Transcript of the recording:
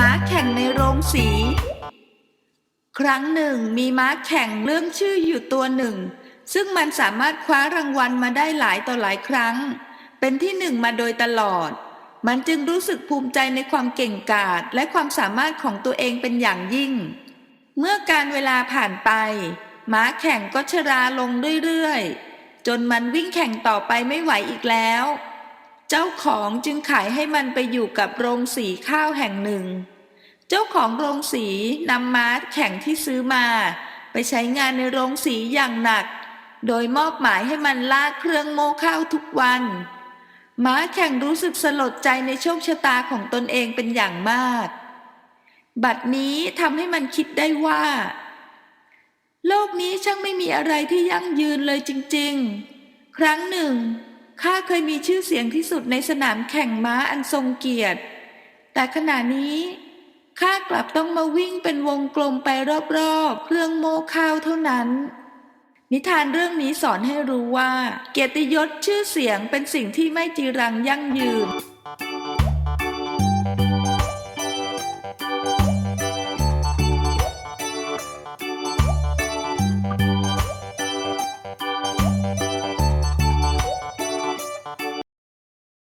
ม้าแข่งในโรงสี ครั้งหนึ่งมีม้าแข่งเรื่องชื่ออยู่ตัวหนึ่ง ซึ่งมันสามารถคว้ารางวัลมาได้หลายต่อหลายครั้ง เป็นที่หนึ่งมาโดยตลอด มันจึงรู้สึกภูมิใจในความเก่งกาจและความสามารถของตัวเองเป็นอย่างยิ่ง เมื่อการเวลาผ่านไป ม้าแข่งก็ชราลงเรื่อยๆ จนมันวิ่งแข่งต่อไปไม่ไหวอีกแล้ว เจ้าของจึงขายให้มันไปอยู่กับโรงสีข้าวแห่งหนึ่ง เจ้าของโรงสีนำม้าแข่งที่ซื้อมา ไปใช้งานในโรงสีอย่างหนัก โดยมอบหมายให้มันลากเครื่องโม่ข้าวทุกวัน ม้าแข่งรู้สึกสลดใจในโชคชะตาของตนเองเป็นอย่างมาก บัดนี้ทำให้มันคิดได้ว่า โลกนี้ช่างไม่มีอะไรที่ยั่งยืนเลยจริง ๆ ครั้งหนึ่ง ข้าเคยมีชื่อเสียงที่สุดในสนามแข่งม้าอันทรงเกียรติ แต่ขณะนี้ข้ากลับต้องมาวิ่งเป็นวงกลมไปรอบๆ เครื่องโม้ข้าวเท่านั้น นิทานเรื่องนี้สอนให้รู้ว่า เกียรติยศชื่อเสียงเป็นสิ่งที่ไม่จีรังยั่งยืน